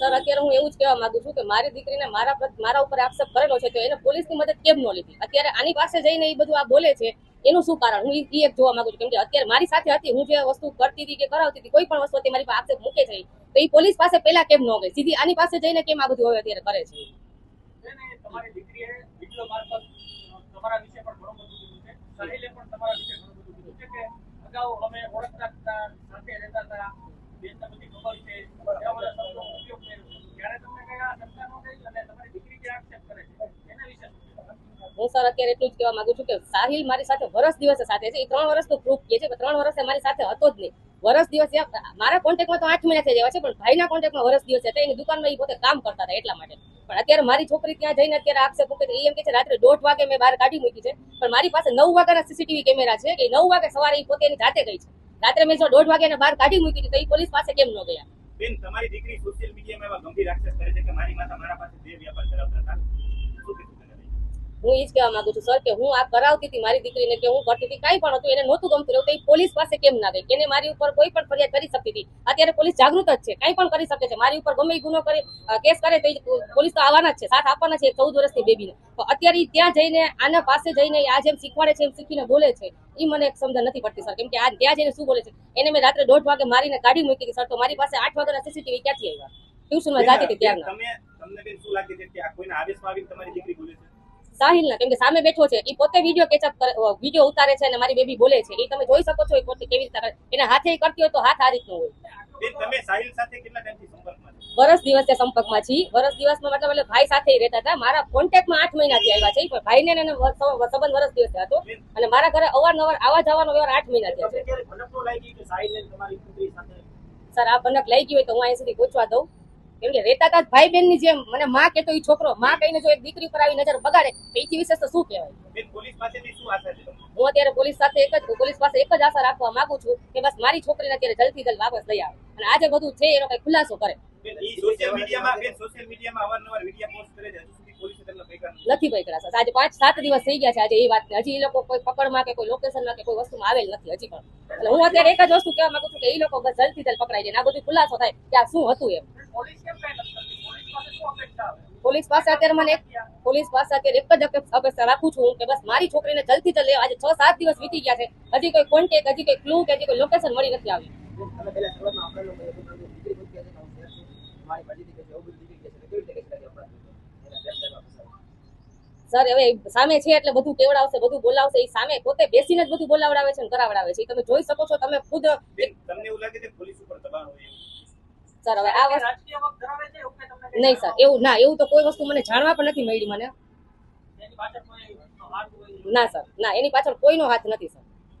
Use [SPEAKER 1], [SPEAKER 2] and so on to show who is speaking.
[SPEAKER 1] Sir, અત્યારે હું એવું જ કહેવા માંગુ છું કે મારી દીકરીને મારા મારા ઉપર આક્ષેપ કરેલો છે, તો એને પોલીસની મદદ કેમ ન લીધી? અત્યારે આની પાસે જઈને એ બધું આ બોલે છે, એનું શું કારણ? હું એ એક જોવા માંગુ છું, કેમ કે અત્યારે મારી સાથે હતી, હું જે વસ્તુ કરતી હતી કે કરાવતી હતી, કોઈ પણ વસ્તુ મારી પાસે આક્ષેપ મૂકે છે તો એ પોલીસ પાસે પહેલા કેમ ન ગઈ? સીધી આની પાસે જઈને કેમ આ બધું હવે અત્યારે કરે છે?
[SPEAKER 2] તમારી વિશે પણ ઘણું બધું કીધું છે. સાહિલે પણ તમારા વિશે ઘણું બધું કીધું છે કે અગાઉ અમે ઓળખતા હતા, સાથે રહેતા હતા બેનને બધી ખબર છે એવા બધા શબ્દોનો ઉપયોગ કર્યો છે ત્યારે તમને કઈ આ શંકા ન થઈ અને તમારી દીકરી જે આક્ષેપ કરે છે એના વિશે શું કહેવા?
[SPEAKER 1] હું સર અત્યારે એટલું જ કહેવા માંગુ છું કે સાહિલ મારી સાથે વરસ દિવસે સાથે છે. એ ત્રણ વર્ષનું પ્રૂફ કે છે ત્રણ વર્ષે મારી સાથે હતો જ નહીં. વરસ દિવસ મારા કોન્ટેક્ટમાં તો આઠ મહિના થઈ જવા છે, પણ ભાઈના કોન્ટેક્ટમાં વરસ દિવસ હતા. એની દુકાનમાં એ પોતે કામ કરતા હતા એટલા માટે. પણ અત્યારે મારી છોકરી ત્યાં જઈને અત્યારે આક્ષેપ મૂકે એમ કે છે, રાત્રે દોઢ વાગે મેં બહાર કાઢી મૂકી છે. પણ મારી પાસે નવ વાગ્યાના સીસીટીવી કેમેરા છે કે નવ વાગે સવારે એ પોતે એની જાતે ગઈ છે. રાત્રે મેં જો દોઢ વાગ્યાને બહાર કાઢી મૂકી હતી, તો એ પોલીસ પાસે કેમ ન ગયા?
[SPEAKER 3] તમારી દીકરી સોશિયલ મીડિયામાં ગંભીર આક્ષેપ કરે છે કે મારી માતા મારા પાસે દેહ વ્યાપાર કરાવતા હતા?
[SPEAKER 1] હું એ જ કહેવા માંગુ છું સર કે હું આ કરાવતી હતી મારી દીકરીને કે હું કરતી હતી કાંઈ પણ હતું એને નહોતું ગમતું રહ્યું તો એ પોલીસ પાસે કેમ ના ગઈ? એને મારી ઉપર કોઈ પણ ફરિયાદ કરી શકતી હતી? અત્યારે પોલીસ જાગૃત જ છે કાંઈ પણ કરી શકે છે. મારી ઉપર ગમે ગુનો કરે કેસ કરે તો પોલીસ તો આવવાના જ છે સાથ આપવાના છે ચૌદ વર્ષની બેબીને. તો અત્યારે ત્યાં જઈને આના પાસે જઈને આ જેમ શીખવાડે છે એમ શીખીને બોલે છે એ મને એક સમજણ નથી પડતી સર. કેમ કે આ ત્યાં જઈને શું બોલે છે? એને મેં રાત્રે દોઢ વાગે મારીને કાઢી મૂકી હતી સર. તો મારી પાસે આઠ વાગ્યાના સીસીટીવી ક્યાંથી આવ્યા? ટ્યુશનમાં જાતી હતી ત્યારના.
[SPEAKER 3] તમને શું લાગે છે કે આ કોઈના આવેશમાં આવીને તમારી દીકરી બોલે
[SPEAKER 1] સાહિલ ને કેમ કે સામે બેઠો છે એ પોતે વીડિયો કેચઅપ વીડિયો ઉતારે છે અને મારી બેબી બોલે છે. એ તમે જોઈ શકો છો એ પોતે કેવી રીતે એના હાથે કરતી હોય તો હાથ આ રીતનો હોય. વરસ દિવસે સંપર્કમાં છીએ વરસ દિવસમાં મતલબ એટલે ભાઈ સાથે રહેતા હતા. મારા કોન્ટેક્ટમાં આઠ મહિનાથી આવ્યા છે પણ ભાઈને એને સંબંધ વરસ દિવસે હતો. અને મારા ઘરે અવારનવાર આવા જવાનો વ્યવહાર આઠ મહિના થયા છે સર આ બનક લઈ ગયું હોય તો હું અહીં સુધી પૂછવા દઉં. કેમ કે રહેતા હતા ભાઈ બેનની જેમ. મને માં કેતો ઈ છોકરો માં કહીને જો એક દીકરી ઉપર આવી નજર બગાડે તો એથી વિશેષ તો શું કહેવાય?
[SPEAKER 3] બેન પોલીસ પાસેથી શું આશા છે
[SPEAKER 1] હું અત્યારે પોલીસ સાથે એક જ પોલીસ પાસે એક જ આશા રાખવા માંગુ છું કે બસ મારી છોકરીને અત્યારે જલ્દી જલ્દ વાપસ લઈ આવે. અને આજે બધું છે એનો કઈ ખુલાસો કરે.
[SPEAKER 3] ઈ સોશિયલ મીડિયામાં બેન સોશિયલ મીડિયામાં અવારનવાર વીડિયો પોસ્ટ કરે છે. હજુ સુધી પોલીસે તેમને પકડ્યા નથી.
[SPEAKER 1] નથી પકડા સર આજે પાંચ સાત દિવસ થઈ ગયા છે આજે એ વાત હજી એ લોકો કોઈ પકડમાં કે કોઈ લોકેશનમાં કે કોઈ વસ્તુમાં આવેલ નથી હજી પણ. એટલે હું અત્યારે એક જ વસ્તુ કહેવા માંગુ છું કે એ લોકો બસ જલ્દી જલ્દ પકડાઈ જાય આ બધું ખુલાસો થાય કે આ શું હતું એમ
[SPEAKER 2] પોલીસ કેમ કઈ નથી કરતી પોલીસ પાસે આવે
[SPEAKER 1] અત્યારે મને પોલીસ પાસે અત્યારે એક જ અપે- અપેક્ષા રાખું છું કે બસ મારી છોકરીને જલ્દી જલ્દી આજે છ સાત દિવસ વીતી ગયા છે. હજી કોઈ કોન્ટેક હજી કોઈ ક્લુ કે હજી કોઈ લોકેશન મળી નથી
[SPEAKER 4] આપણે સારું.
[SPEAKER 1] હવે સામે છે એટલે બધું કેવડાવશે બધું બોલાવશે એ સામે પોતે બેસીને જ બધું બોલાવડાવે છે કરાવડાવે છે. તમે જોઈ શકો છો તમે ખુદ
[SPEAKER 3] તમને એવું લાગે છે પોલીસ ઉપર દબાણ હોય
[SPEAKER 1] સર હવે આ વસ્તુ નહીં સર એવું ના એવું તો કોઈ વસ્તુ મને જાણવા પણ નથી મળી મને. ના સર ના એની પાછળ કોઈનો હાથ નથી સર.